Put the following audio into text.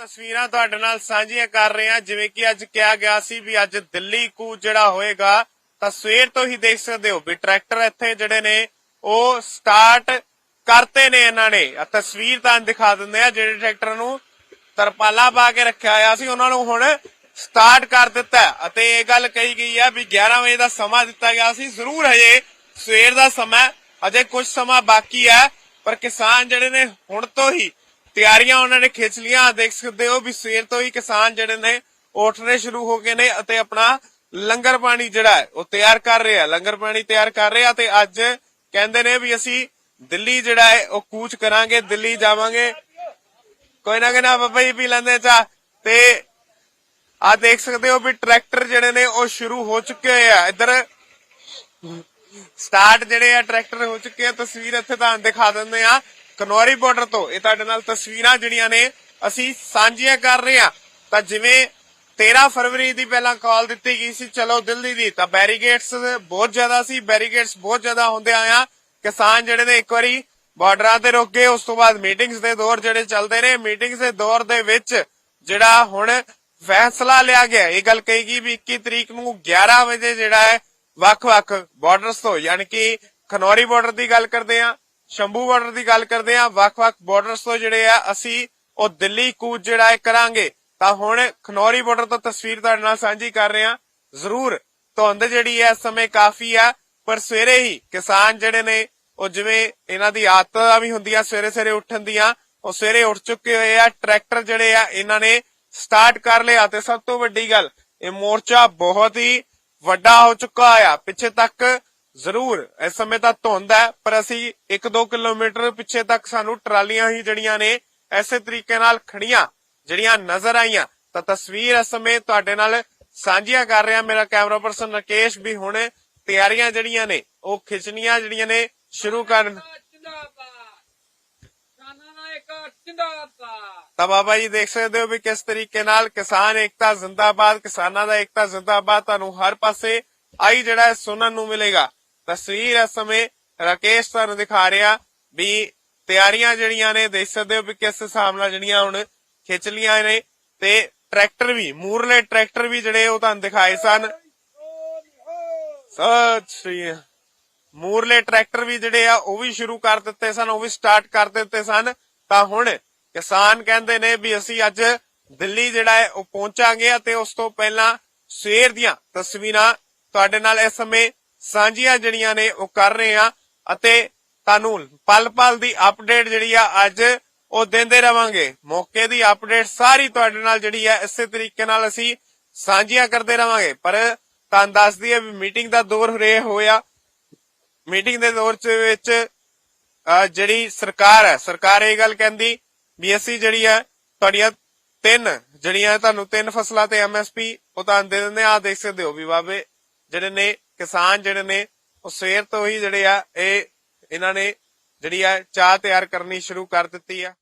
ਤਸਵੀਰਾਂ ਤੁਹਾਡੇ ਨਾਲ ਸਾਂਝੀਆਂ ਕਰ ਰਹੇ ਹਾਂ। ਜਿਵੇਂ ਕਿ ਅੱਜ ਕਿਹਾ ਗਿਆ ਸੀ ਵੀ ਅੱਜ ਦਿੱਲੀ ਕੂਚ ਜਿਹੜਾ ਹੋਏਗਾ ਤਾਂ ਸਵੇਰ ਤੋਂ ਹੀ ਦੇਖ ਸਕਦੇ ਹੋ ਵੀ ਟਰੈਕਟਰ ਇੱਥੇ ਜਿਹੜੇ ਨੇ ਉਹ ਸਟਾਰਟ ਕਰਤੇ ਨੇ ਇਹਨਾਂ ਨੇ। ਆ ਤਸਵੀਰ ਤੁਹਾਨੂੰ ਦਿਖਾ ਦਿੰਦੇ ਆ ਜਿਹੜੇ ਟਰੈਕਟਰ ਨੂੰ ਤਰਪਾਲਾ ਪਾ ਕੇ ਰੱਖਿਆ ਹੋਇਆ ਸੀ ਉਹਨਾਂ ਨੂੰ ਹੁਣ ਸਟਾਰਟ ਕਰ ਦਿੱਤਾ ਅਤੇ ਇਹ ਗੱਲ ਕਹੀ ਗਈ ਹੈ ਵੀ 11 ਵਜੇ ਦਾ ਸਮਾਂ ਦਿੱਤਾ ਗਿਆ ਸੀ। ਜ਼ਰੂਰ ਹਜੇ ਸਵੇਰ ਦਾ ਸਮਾਂ ਹੈ, ਅਜੇ ਕੁਝ ਸਮਾਂ ਬਾਕੀ ਹੈ। ਪਰ ਕਿਸਾਨ ਜਿਹੜੇ ਨੇ ਹੁਣ ਤੋਂ ਹੀ ਤਿਆਰੀਆਂ ਉਹਨਾਂ ਨੇ ਖਿੱਚ ਲੀਆਂ ਦੇਖ ਸਕਦੇ ਹੋ ਵੀ ਸਵੇਰ ਤੋਂ ਹੀ ਕਿਸਾਨ ਜਿਹੜੇ ਨੇ, ਉਹ ਸ਼ੁਰੂ ਹੋ ਗਏ ਨੇ ਅਤੇ ਆਪਣਾ ਲੰਗਰ ਪਾਣੀ ਜਿਹੜਾ ਹੈ, ਉਹ ਤਿਆਰ ਕਰ ਰਹੇ ਆ ਲੰਗਰ ਪਾਣੀ ਤਿਆਰ ਕਰ ਰਹੇ ਆ ਤੇ ਅੱਜ ਕਹਿੰਦੇ ਨੇ ਵੀ ਅਸੀਂ ਦਿੱਲੀ ਜਿਹੜਾ ਹੈ, ਉਹ ਕੂਚ ਕਰਾਂਗੇ, ਦਿੱਲੀ ਜਾਵਾਂਗੇ। ਕੋਈ ਨਾ ਕੋਈ ਨਾ ਬਾਬਾ ਜੀ ਪੀ ਲੈਂਦੇ ਚਾ ਤੇ ਆ ਦੇਖ ਸਕਦੇ ਹੋ ਵੀ ਟਰੈਕਟਰ ਜਿਹੜੇ ਨੇ, ਉਹ ਸ਼ੁਰੂ ਹੋ ਚੁੱਕੇ ਹੋਏ ਆ। ਇੱਧਰ ਸਟਾਰਟ ਜਿਹੜੇ ਆ, ਟਰੈਕਟਰ ਹੋ ਚੁੱਕੇ ਆ। ਤਸਵੀਰ ਇੱਥੇ ਤੁਹਾਨੂੰ ਦਿਖਾ ਦਿੰਦੇ ਆ ਕਨੌਰੀ ਬਾਰਡਰ ਤੋਂ, ਇਹ ਤੁਹਾਡੇ ਨਾਲ ਤਸਵੀਰਾਂ ਜਿਹੜੀਆਂ ਨੇ, ਅਸੀਂ ਸਾਂਝੀਆਂ ਕਰ ਰਹੇ ਆ ਤਾਂ ਜਿਵੇਂ 13 ਫਰਵਰੀ ਦੀ ਪਹਿਲਾਂ ਕਾਲ ਦਿੱਤੀ ਗਈ ਸੀ, ਚਲੋ ਦਿੱਲੀ ਦੀ, ਤਾਂ ਬੈਰੀਗੇਟਸ ਬਹੁਤ ਜ਼ਿਆਦਾ ਸੀ ਬੈਰੀਗੇਟਸ ਬਹੁਤ ਜ਼ਿਆਦਾ ਹੁੰਦੇ ਆਇਆ ਕਿਸਾਨ ਜਿਹੜੇ ਨੇ ਇੱਕ ਵਾਰੀ ਬਾਰਡਰਾਂ ਤੇ ਰੁਕ ਗਏ, ਉਸ ਤੋਂ ਬਾਅਦ ਮੀਟਿੰਗਸ ਦੇ ਦੌਰ ਜਿਹੜੇ ਚੱਲਦੇ ਰਹੇ ਮੀਟਿੰਗਸ ਦੇ ਦੌਰ ਦੇ ਵਿੱਚ ਜਿਹੜਾ ਹੁਣ ਫੈਸਲਾ ਲਿਆ ਗਿਆ ਇਹ ਗੱਲ ਕਹੀ ਗਈ ਵੀ 21 ਤਰੀਕ ਨੂੰ 11 ਵਜੇ ਜਿਹੜਾ ਹੈ, ਵੱਖ-ਵੱਖ ਬਾਰਡਰਸ ਤੋਂ, ਯਾਨੀ ਕਿ ਖਨੌਰੀ ਬਾਰਡਰ ਦੀ ਗੱਲ ਕਰਦੇ ਆ ਸ਼ੰਭੂ ਬਾਰਡਰ ਦੀ ਗੱਲ ਕਰਦੇ ਆ ਵੱਖ-ਵੱਖ ਬਾਰਡਰਸ ਤੋਂ ਜਿਹੜੇ ਆ, ਅਸੀਂ ਉਹ ਦਿੱਲੀ ਕੂਚ ਜਿਹੜਾ ਹੈ ਕਰਾਂਗੇ। ਤਾਂ ਹੁਣ ਖਨੌਰੀ ਬਾਰਡਰ ਤੋਂ ਤਸਵੀਰ ਤੁਹਾਡੇ ਨਾਲ ਸਾਂਝੀ ਕਰ ਰਹੇ ਆ ਜ਼ਰੂਰ ਧੁੰਦ ਜਿਹੜੀ ਹੈ, ਇਸ ਸਮੇਂ ਕਾਫੀ ਆ, ਪਰ ਸਵੇਰੇ ਹੀ ਕਿਸਾਨ ਜਿਹੜੇ ਨੇ, ਉਹ ਜਿਵੇਂ ਇਹਨਾਂ ਦੀ ਆਦਤਾਂ ਵੀ ਹੁੰਦੀਆਂ ਸਵੇਰੇ ਸਵੇਰੇ ਉੱਠਣ ਦੀਆਂ, ਉਹ ਸਵੇਰੇ ਉੱਠ ਚੁੱਕੇ ਹੋਏ ਆ, ਟਰੈਕਟਰ ਜਿਹੜੇ ਆ, ਇਹਨਾਂ ਨੇ ਸਟਾਰਟ ਕਰ ਲਿਆ। ਤੇ ਸਭ ਤੋਂ ਵੱਡੀ ਗੱਲ, ਇਹ ਮੋਰਚਾ ਬਹੁਤ ਹੀ ਵੱਡਾ ਹੋ ਚੁੱਕਾ ਆ। ਪਿੱਛੇ ਤੱਕ ਜ਼ਰੂਰ, ਇਸ ਸਮੇਂ ਤਾਂ ਧੁੰਦ ਹੈ, ਪਰ ਅਸੀਂ 1-2 ਕਿਲੋਮੀਟਰ ਪਿੱਛੇ ਤੱਕ ਸਾਨੂੰ ਟਰਾਲੀਆਂ ਹੀ ਜਿਹੜੀਆਂ ਨੇ, ਐਸੇ ਤਰੀਕੇ ਨਾਲ ਖੜੀਆਂ, ਜਿਹੜੀਆਂ ਨਜ਼ਰ ਆਈਆਂ। ਤਾਂ ਤਸਵੀਰ ਇਸ ਸਮੇਂ ਤੁਹਾਡੇ ਨਾਲ ਸਾਂਝੀਆਂ ਕਰ ਰਿਹਾ ਮੇਰਾ ਕੈਮਰਾ ਪਰਸਨ ਰਕੇਸ਼ ਵੀ ਹੁਣ ਤਿਆਰੀਆਂ ਜਿਹੜੀਆਂ ਨੇ, ਉਹ ਖਿੱਚਣੀਆਂ ਜਿਹੜੀਆਂ ਨੇ, ਸ਼ੁਰੂ ਕਰਨ। ਤਾਂ ਬਾਬਾ ਜੀ ਦੇਖ ਸਕਦੇ ਹੋ ਵੀ ਕਿਸ ਤਰੀਕੇ ਨਾਲ ਕਿਸਾਨ ਏਕਤਾ ਜ਼ਿੰਦਾਬਾਦ, ਕਿਸਾਨਾਂ ਦਾ ਏਕਤਾ ਜ਼ਿੰਦਾਬਾਦ ਤੁਹਾਨੂੰ ਹਰ ਪਾਸੇ ਆਈ ਜਿਹੜਾ ਸੁਣਨ ਨੂੰ ਮਿਲੇਗਾ। ਤਸਵੀਰ ਇਸ ਸਮੇਂ ਰਾਕੇਸ਼ ਤੁਹਾਨੂੰ ਦਿਖਾ ਰਿਹਾ ਵੀ ਤਿਆਰੀਆਂ ਜਿਹੜੀਆਂ ਨੇ ਦੇਖ ਸਕਦੇ ਹੋ ਵੀ ਕਿਸ ਹਿਸਾਬ ਨਾਲ ਜਿਹੜੀਆਂ ਹੁਣ ਖਿੱਚ ਲੀਆਂ ਨੇ ਤੇ ਟਰੈਕਟਰ ਵੀ ਮੂਰਲੇ ਟਰੈਕਟਰ ਵੀ ਜਿਹੜੇ ਉਹ ਤੁਹਾਨੂੰ ਦਿਖਾਏ ਸਨ। ਸਤਿ ਮੂਰਲੇ ਟਰੈਕਟਰ ਵੀ ਜਿਹੜੇ ਆ, ਉਹ ਵੀ ਸ਼ੁਰੂ ਕਰ ਦਿੱਤੇ ਸਨ, ਉਹ ਵੀ ਸਟਾਰਟ ਕਰ ਦਿੱਤੇ ਸਨ। ਤਾਂ ਹੁਣ ਕਿਸਾਨ ਕਹਿੰਦੇ ਨੇ ਵੀ ਅਸੀਂ ਅੱਜ ਦਿੱਲੀ ਜਿਹੜਾ ਹੈ, ਉਹ ਪਹੁੰਚਾਂਗੇ ਅਤੇ ਉਸ ਤੋਂ ਪਹਿਲਾਂ ਸਵੇਰ ਦੀਆਂ ਤਸਵੀਰਾਂ ਤੁਹਾਡੇ ਨਾਲ ਇਸ ਸਮੇਂ ਸਾਂਝੀਆਂ ਜਿਹੜੀਆਂ ਨੇ ਉਹ ਕਰ ਰਹੇ ਆ ਅਤੇ ਤੁਹਾਨੂੰ ਪਲ-ਪਲ ਦੀ ਅਪਡੇਟ ਜਿਹੜੀ ਆ ਅੱਜ ਉਹ ਦਿੰਦੇ ਰਵਾਂਗੇ। ਮੌਕੇ ਦੀ ਅਪਡੇਟ ਸਾਰੀ ਤੁਹਾਡੇ ਨਾਲ ਜਿਹੜੀ ਆ, ਇਸੇ ਤਰੀਕੇ ਨਾਲ ਅਸੀਂ ਸਾਂਝੀਆਂ ਕਰਦੇ ਰਵਾਂਗੇ। ਪਰ ਤੁਹਾਨੂੰ ਦੱਸ ਦਈਏ ਵੀ ਮੀਟਿੰਗ ਦਾ ਦੌਰ ਰੇ ਹੋਇਆ। ਮੀਟਿੰਗ ਦੇ ਦੌਰ ਚ ਵਿੱਚ ਜਿਹੜੀ ਸਰਕਾਰ ਹੈ, ਸਰਕਾਰ ਇਹ ਗੱਲ ਕਹਿੰਦੀ ਵੀ ਅਸੀਂ ਜਿਹੜੀ ਹੈ ਤੁਹਾਡੀਆਂ ਤਿੰਨ ਜਿਹੜੀਆਂ ਤੁਹਾਨੂੰ ਤਿੰਨ ਫਸਲਾਂ ਤੇ ਐਮਐਸਪੀ ਉਹ ਤੁਹਾਨੂੰ ਦੇ ਦਿੰਦੇ ਆ ਦੇਖ ਸਕਦੇ ਹੋ ਵੀ ਬਾਬੇ ਜਿਹੜੇ ਨੇ ਕਿਸਾਨ ਜਿਹੜੇ ਨੇ, ਉਹ ਸਵੇਰ ਤੋਂ ਹੀ ਜਿਹੜੇ ਆ, ਇਹ ਇਹਨਾਂ ਨੇ ਜਿਹੜੀ ਆ ਚਾਹ ਤਿਆਰ ਕਰਨੀ ਸ਼ੁਰੂ ਕਰ ਦਿੱਤੀ ਆ।